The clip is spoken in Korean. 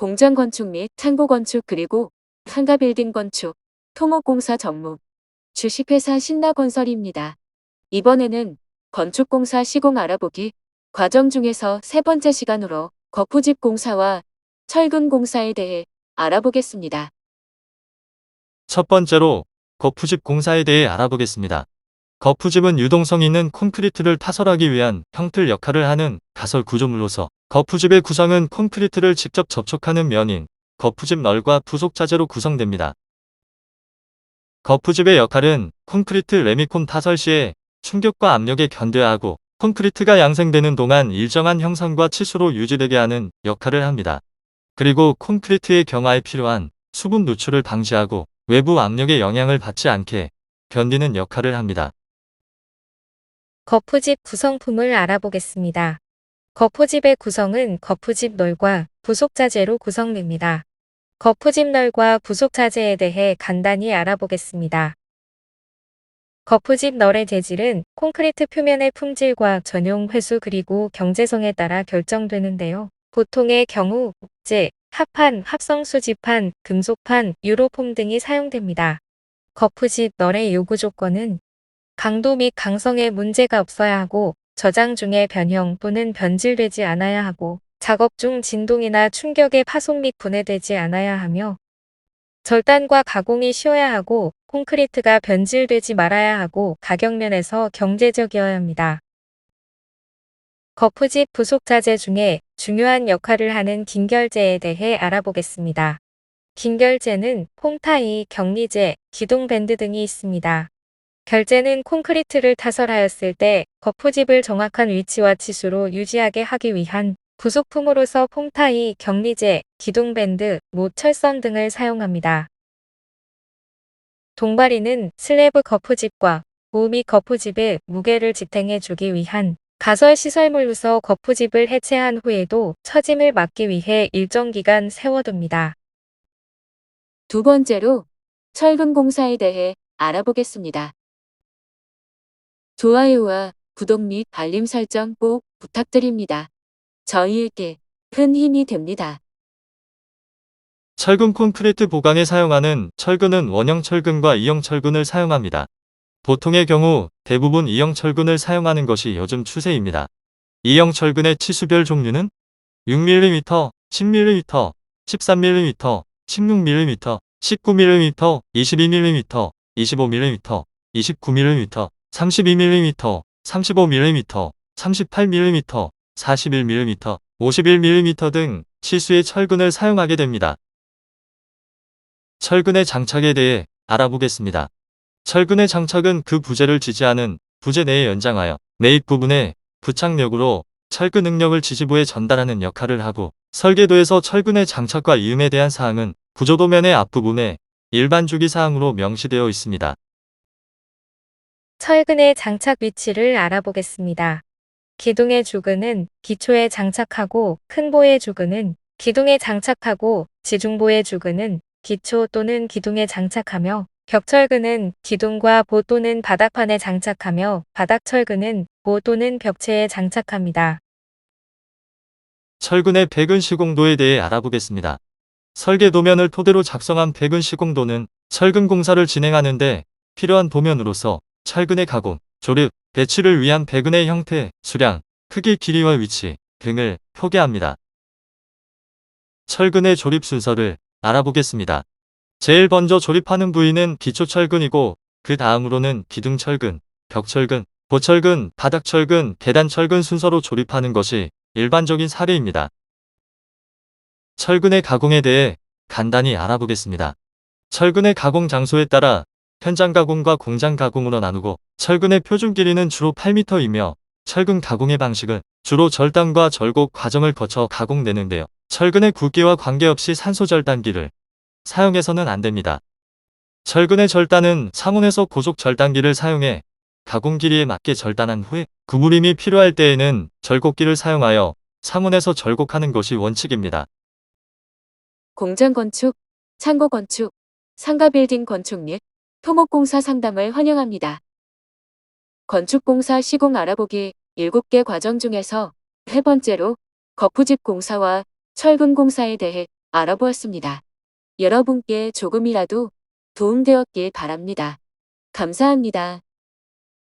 공장 건축 및 창고 건축 그리고 상가 빌딩 건축, 토목공사 전문, 주식회사 신나건설입니다. 이번에는 건축공사 시공 알아보기 과정 중에서 세 번째 시간으로 거푸집 공사와 철근 공사에 대해 알아보겠습니다. 첫 번째로 거푸집 공사에 대해 알아보겠습니다. 거푸집은 유동성 있는 콘크리트를 타설하기 위한 형틀 역할을 하는 가설 구조물로서 거푸집의 구성은 콘크리트를 직접 접촉하는 면인 거푸집 널과 부속 자재로 구성됩니다. 거푸집의 역할은 콘크리트 레미콘 타설 시에 충격과 압력에 견뎌야 하고 콘크리트가 양생되는 동안 일정한 형상과 치수로 유지되게 하는 역할을 합니다. 그리고 콘크리트의 경화에 필요한 수분 누출을 방지하고 외부 압력의 영향을 받지 않게 견디는 역할을 합니다. 거푸집 구성품을 알아보겠습니다. 거푸집의 구성은 거푸집 널과 부속 자재로 구성됩니다. 거푸집 널과 부속 자재에 대해 간단히 알아보겠습니다. 거푸집 널의 재질은 콘크리트 표면의 품질과 전용 회수 그리고 경제성에 따라 결정되는데요. 보통의 경우 목재, 합판, 합성 수지판, 금속판, 유로폼 등이 사용됩니다. 거푸집 널의 요구 조건은 강도 및 강성에 문제가 없어야 하고 저장 중에 변형 또는 변질되지 않아야 하고 작업 중 진동이나 충격에 파손 및 분해되지 않아야 하며 절단과 가공이 쉬워야 하고 콘크리트가 변질되지 말아야 하고 가격면에서 경제적이어야 합니다. 거푸집 부속 자재 중에 중요한 역할을 하는 긴결재에 대해 알아보겠습니다. 긴결재는 폼타이, 격리재, 기둥밴드 등이 있습니다. 결재는 콘크리트를 타설하였을 때 거푸집을 정확한 위치와 치수로 유지하게 하기 위한 부속품으로서 폼타이, 격리재, 기둥밴드, 못 철선 등을 사용합니다. 동바리는 슬래브 거푸집과 우미 거푸집의 무게를 지탱해 주기 위한 가설 시설물로서 거푸집을 해체한 후에도 처짐을 막기 위해 일정 기간 세워둡니다. 두 번째로 철근 공사에 대해 알아보겠습니다. 좋아요와 구독 및 알림 설정 꼭 부탁드립니다. 저희에게 큰 힘이 됩니다. 철근 콘크리트 보강에 사용하는 철근은 원형 철근과 이형 철근을 사용합니다. 보통의 경우 대부분 이형 철근을 사용하는 것이 요즘 추세입니다. 이형 철근의 치수별 종류는 6mm, 10mm, 13mm, 16mm, 19mm, 22mm, 25mm, 29mm, 32mm, 35mm, 38mm, 41mm, 51mm 등 치수의 철근을 사용하게 됩니다. 철근의 장착에 대해 알아보겠습니다. 철근의 장착은 그 부재를 지지하는 부재 내에 연장하여 내입 부분에 부착력으로 철근 능력을 지지부에 전달하는 역할을 하고 설계도에서 철근의 장착과 이음에 대한 사항은 구조도면의 앞부분에 일반 주기 사항으로 명시되어 있습니다. 철근의 장착 위치를 알아보겠습니다. 기둥의 주근은 기초에 장착하고 큰 보의 주근은 기둥에 장착하고 지중보의 주근은 기초 또는 기둥에 장착하며 벽철근은 기둥과 보 또는 바닥판에 장착하며 바닥철근은 보 또는 벽체에 장착합니다. 철근의 백은 시공도에 대해 알아보겠습니다. 설계 도면을 토대로 작성한 백은 시공도는 철근 공사를 진행하는데 필요한 도면으로서 철근의 가공, 조립, 배치를 위한 배근의 형태, 수량, 크기, 길이와 위치 등을 표기합니다. 철근의 조립 순서를 알아보겠습니다. 제일 먼저 조립하는 부위는 기초철근이고 그 다음으로는 기둥철근, 벽철근, 보철근, 바닥철근, 계단철근 순서로 조립하는 것이 일반적인 사례입니다. 철근의 가공에 대해 간단히 알아보겠습니다. 철근의 가공 장소에 따라 현장 가공과 공장 가공으로 나누고 철근의 표준 길이는 주로 8m이며 철근 가공의 방식은 주로 절단과 절곡 과정을 거쳐 가공되는데요. 철근의 굵기와 관계없이 산소 절단기를 사용해서는 안 됩니다. 철근의 절단은 상온에서 고속 절단기를 사용해 가공 길이에 맞게 절단한 후에 구부림이 필요할 때에는 절곡기를 사용하여 상온에서 절곡하는 것이 원칙입니다. 공장 건축, 창고 건축, 상가 빌딩 건축 및 토목공사 상담을 환영합니다. 건축공사 시공 알아보기 7개 과정 중에서 세 번째로 거푸집 공사와 철근 공사에 대해 알아보았습니다. 여러분께 조금이라도 도움되었길 바랍니다. 감사합니다.